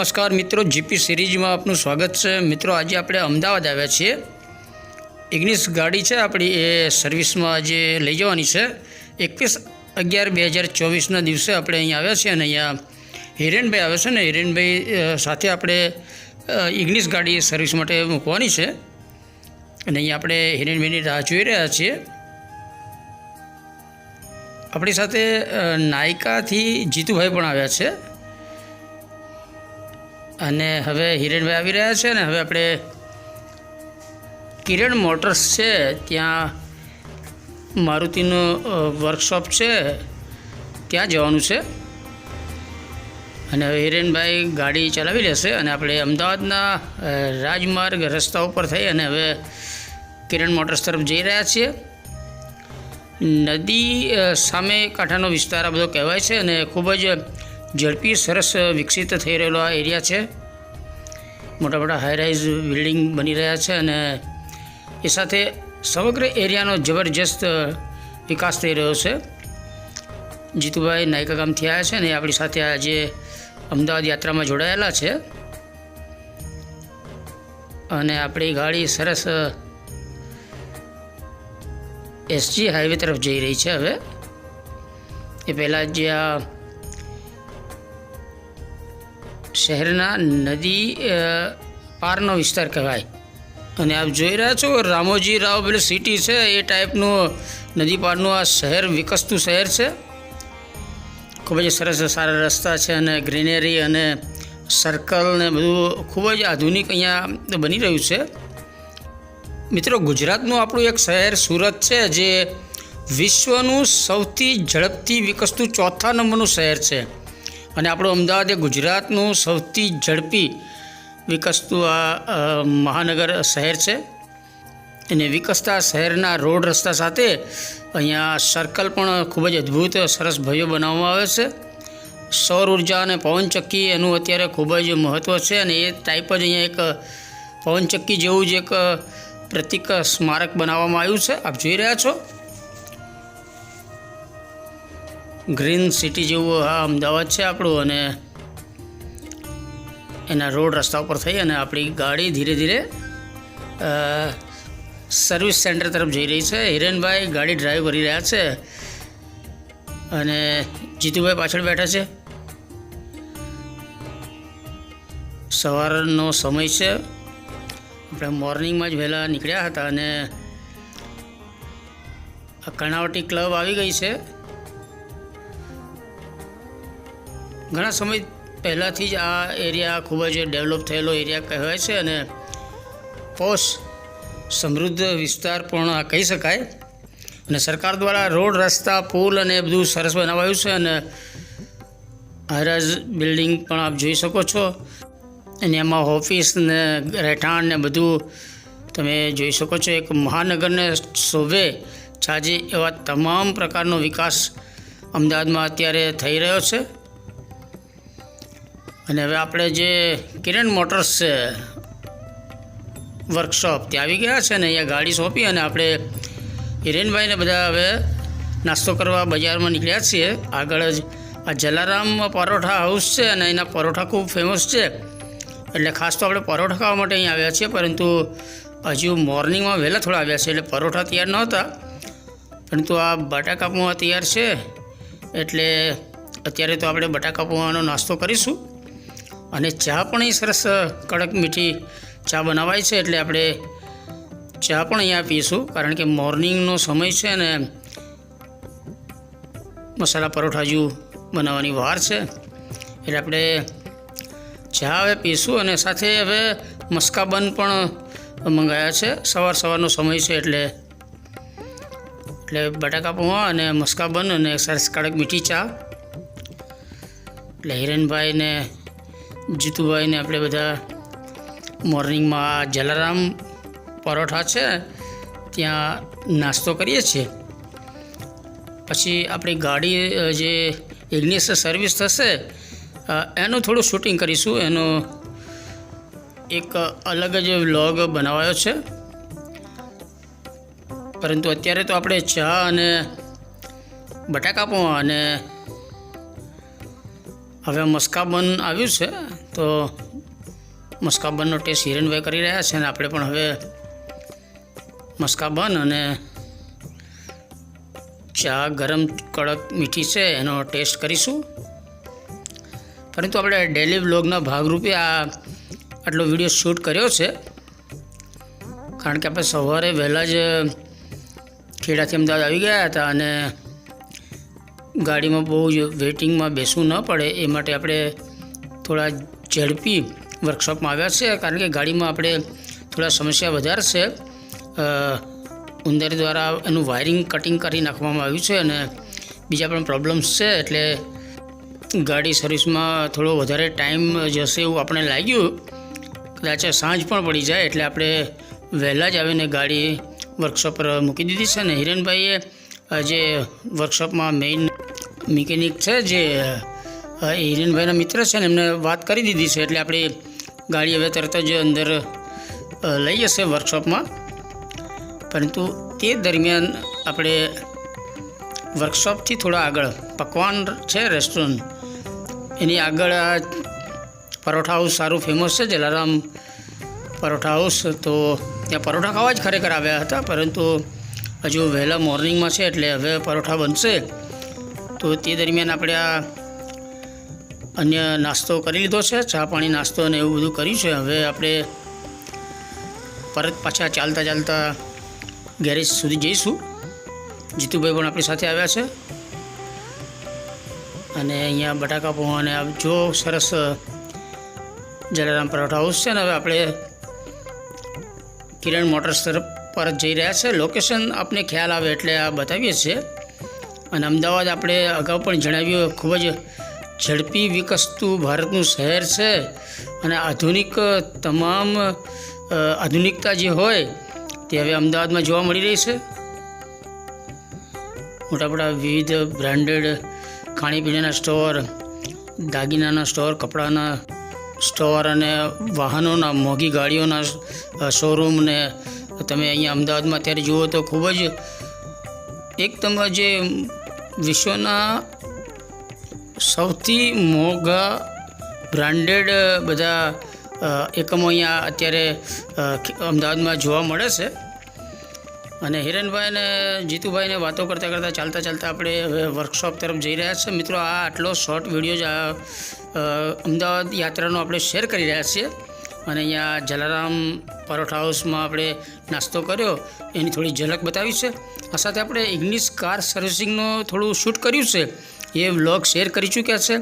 નમસ્કાર મિત્રો જીપી સિરીઝમાં આપનું સ્વાગત છે. મિત્રો, આજે આપણે અમદાવાદ આવ્યા છીએ. ઇગ્નિસ ગાડી છે આપણી, એ સર્વિસમાં આજે લઈ જવાની છે. એકવીસ અગિયાર બે હજાર ચોવીસના દિવસે આપણે અહીંયા આવ્યા છીએ અને અહીંયા હિરેનભાઈ આવે છે ને, હિરેનભાઈ સાથે આપણે ઇગ્નિસ ગાડી સર્વિસ માટે મૂકવાની છે. અને અહીંયા આપણે હિરેનભાઈની રાહ જોઈ રહ્યા છીએ. આપણી સાથે નાયકાથી જીતુભાઈ પણ આવ્યા છે. અને હવે હિરેનભાઈ આવી રહ્યા છે ને, હવે આપણે કિરણ મોટર્સ છે, ત્યાં મારુતિનો વર્કશોપ છે, ત્યાં જવાનું છે. અને હવે હિરેનભાઈ ગાડી ચલાવી લેશે અને આપણે અમદાવાદના રાજમાર્ગ રસ્તા ઉપર થઈ અને હવે કિરણ મોટર્સ તરફ જઈ રહ્યા છીએ. નદી સામે કાંઠાનો વિસ્તાર આ બધો કહેવાય છે અને ખૂબ જ ઝડપી, સરસ, વિકસિત થઈ રહેલો આ એરિયા છે. મોટા મોટા હાઈરાઇઝ બિલ્ડિંગ બની રહ્યા છે અને એ સાથે સમગ્ર એરિયાનો જબરજસ્ત વિકાસ થઈ રહ્યો છે. જીતુભાઈ નાયકા ગામથી આવ્યા છે અને આપણી સાથે આજે અમદાવાદ યાત્રામાં જોડાયેલા છે. અને આપણી ગાડી સરસ એસજી હાઈવે તરફ જઈ રહી છે હવે. એ પહેલાં જે આ શહેરના નદી પારનો વિસ્તાર કહેવાય. અને આપ જોઈ રહ્યા છો રામોજી રાવ પેલી સિટી છે, એ ટાઈપનું નદી પારનું આ શહેર, વિકસતું શહેર છે. ખૂબ જ સરસ સારા રસ્તા છે અને ગ્રીનરી અને સર્કલ ને બધું ખૂબ જ આધુનિક અહીંયા બની રહ્યું છે. મિત્રો, ગુજરાતનું આપણું એક શહેર સુરત છે, જે વિશ્વનું સૌથી ઝડપથી વિકસતું ચોથા નંબરનું શહેર છે. અને આપણું અમદાવાદ એ ગુજરાતનું સૌથી ઝડપી વિકસતું આ મહાનગર શહેર છે. અને વિકસતા શહેરના રોડ રસ્તા સાથે અહીંયા સર્કલ પણ ખૂબ જ અદ્ભુત, સરસ ભવ્ય બનાવવામાં આવે છે. સૌર ઊર્જા અને પવનચક્કી એનું અત્યારે ખૂબ જ મહત્ત્વ છે અને એ ટાઈપ જ અહીંયા એક, પવનચક્કી જેવું જ એક, પ્રતિક સ્મારક બનાવવામાં આવ્યું છે. આપ જોઈ રહ્યા છો. ગ્રીન સિટી જેવું આ અમદાવાદ છે આપણું અને એના રોડ રસ્તા ઉપર થઈ અને આપણી ગાડી ધીરે ધીરે સર્વિસ સેન્ટર તરફ જઈ રહી છે. હિરેનભાઈ ગાડી ડ્રાઈવ કરી રહ્યા છે અને જીતુભાઈ પાછળ બેઠા છે. સવારનો સમય છે. આપણે મોર્નિંગમાં જ વહેલા નીકળ્યા હતા અને આ કર્ણાવટી ક્લબ આવી ગઈ છે. ઘણા સમય પહેલાંથી જ આ એરિયા ખૂબ જ ડેવલપ થયેલો એરિયા કહેવાય છે અને પોષ સમૃદ્ધ વિસ્તાર પણ કહી શકાય. અને સરકાર દ્વારા રોડ, રસ્તા, પુલ અને બધું સરસ બનાવાયું છે અને હાઈરાઇઝ બિલ્ડિંગ પણ આપ જોઈ શકો છો. અને એમાં ઓફિસ ને રહેઠાણ ને બધું તમે જોઈ શકો છો. એક મહાનગરને શોભે છાજે એવા તમામ પ્રકારનો વિકાસ અમદાવાદમાં અત્યારે થઈ રહ્યો છે. અને હવે આપણે જે કિરણ મોટર્સ છે વર્કશોપ ત્યાં આવી ગયા છે ને અહીંયા ગાડી સોંપી અને આપણે હિરેનભાઈને બધા હવે નાસ્તો કરવા બજારમાં નીકળ્યા છીએ. આગળ જ આ જલારામ પરોઠા હાઉસ છે અને એના પરોઠા ખૂબ ફેમસ છે. એટલે ખાસ તો આપણે પરોઠા ખાવા માટે અહીં આવ્યા છીએ, પરંતુ હજુ મોર્નિંગમાં વહેલા થોડા આવ્યા છે એટલે પરોઠા તૈયાર નહોતા. પરંતુ આ બટાકા પૌવા તૈયાર છે. એટલે અત્યારે તો આપણે બટાકા પૌવાનો નાસ્તો કરીશું. અને ચા પણ અહીં સરસ કડક મીઠી ચા બનાવાય છે એટલે આપણે ચા પણ અહીંયા પીશું. કારણ કે મોર્નિંગનો સમય છે ને મસાલા પરોઠા જેવું બનાવવાની વાર છે. એટલે આપણે ચા હવે પીશું અને સાથે હવે મસ્કાબન પણ મંગાવ્યા છે. સવાર સવારનો સમય છે એટલે એટલે બટાકા પૌવા અને મસ્કાબન અને સરસ કડક મીઠી ચા. એટલે હિરેનભાઈ ને જીતુભાઈને આપણે બધા મોર્નિંગમાં જલારામ પરોઠા છે, ત્યાં નાસ્તો કરીએ છીએ. પછી આપણી ગાડી જે ઇગ્નિસ સર્વિસ થશે એનું થોડું શૂટિંગ કરીશું. એનો એક અલગ જ વ્લોગ બનાવાયો છે. પરંતુ અત્યારે તો આપણે ચા અને બટાકા પૌવા અને હવે મસ્કાબન આવ્યું છે. તો મસ્કાબનનો ટેસ્ટ હિરેનભાઈ કરી રહ્યા છે અને આપણે પણ હવે મસ્કાબન અને ચા, ગરમ કડક મીઠી છે, એનો ટેસ્ટ કરીશું. પરંતુ આપણે ડેલી વ્લોગના ભાગરૂપે આ આટલો વીડિયો શૂટ કર્યો છે. કારણ કે આપણે સવારે વહેલા જ ખેડાથી અમદાવાદ આવી ગયા હતા અને ગાડીમાં બહુ જ વેઇટિંગમાં બેસવું ન પડે, એ માટે આપણે થોડા ઝડપી વર્કશોપમાં આવ્યા છે, કારણ કે ગાડીમાં આપણે થોડા સમસ્યા વધારે છે ઉંદર દ્વારા એનું વાયરિંગ, કટિંગ કરી નાખવામાં આવ્યું છે અને બીજા પણ પ્રોબ્લેમ્સ છે, એટલે ગાડી સર્વિસમાં થોડો વધારે ટાઈમ જશે એવું આપણે લાગ્યું. કદાચ સાંજ પણ પડી જાય, એટલે આપણે વહેલા જ આવીને ગાડી વર્કશોપ પર મૂકી દીધી છે ને હિરેનભાઈએ જે વર્કશોપમાં મેઇન મિકેનિક છે, જે હિરેનભાઈના મિત્ર છે ને, એમને વાત કરી દીધી છે, એટલે આપણી ગાડી હવે તરત જ અંદર લઈ જશે વર્કશોપમાં પરંતુ તે દરમિયાન આપણે વર્કશોપથી થોડા આગળ, પકવાન છે રેસ્ટોરન્ટ એની આગળ આ પરોઠા હાઉસ સારું ફેમસ છે, જલારામ પરોઠા હાઉસ તો ત્યાં પરોઠા ખાવા જ ખરેખર આવ્યા હતા, પરંતુ હજુ વહેલા મોર્નિંગમાં છે, એટલે હવે પરોઠા બનશે. તો તે દરમિયાન આપણે આ અન્ય નાસ્તો કરી લીધો છે, ચા પાણી, નાસ્તો અને એવું બધું કર્યું છે. હવે આપણે પરત પાછા ચાલતા ચાલતા ગેરેજ સુધી જઈશું. જીતુભાઈ પણ આપણી સાથે આવ્યા છે. અને અહીંયા બટાકા પૌવાને જો સરસ જલારામ પરોઠા હાઉસ છે ને, હવે આપણે કિરણ મોટર્સ તરફ પરત જઈ રહ્યા છે. લોકેશન આપને ખ્યાલ આવે એટલે આ બતાવીએ છીએ. અને અમદાવાદ આપણે અગાઉ પણ જણાવ્યું, ખૂબ જ ઝડપી વિકસતું ભારતનું શહેર છે અને આધુનિક તમામ આધુનિકતા જે હોય તે હવે અમદાવાદમાં જોવા મળી રહી છે. મોટા મોટા વિવિધ બ્રાન્ડેડ ખાણીપીણીના સ્ટોર, દાગીનાના સ્ટોર, કપડાના સ્ટોર અને વાહનોના, મોંઘી ગાડીઓના શોરૂમને તમે અહીંયા અમદાવાદમાં અત્યારે જુઓ તો ખૂબ જ એકદમ જે વિશ્વના સૌથી મોંઘા બ્રાન્ડેડ બધા એકમો અહીંયા અત્યારે અમદાવાદમાં જોવા મળે છે. અને હિરેનભાઈ અને જીતુભાઈને વાતો કરતાં કરતાં, ચાલતા ચાલતા આપણે હવે વર્કશોપ તરફ જઈ રહ્યા છીએ. મિત્રો, આ આટલો શોર્ટ વીડિયો જ અમદાવાદ યાત્રાનો આપણે શેર કરી રહ્યા છીએ. અને અહીંયા જલારામ પરોઠા હાઉસમાં આપણે નાસ્તો કર્યો. એની થોડી ઝલક બતાવી છે. આ સાથે આપણે ઇંગ્લિશ કાર સર્વિસિંગનો થોડું શૂટ કર્યું છે. એ વ્લોગ શેર કરી ચૂક્યા છે.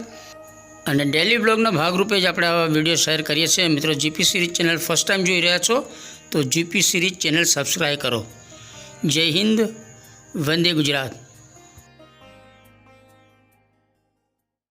અને ડેલી બ્લોગના ભાગરૂપે જ આપણે આવા વીડિયો શેર કરીએ છીએ. મિત્રો GP series channel first time જોઈ રહ્યા છો, તો જીપી સિરીઝ ચેનલ સબસ્ક્રાઈબ કરો. જય હિન્દ, વંદે ગુજરાત.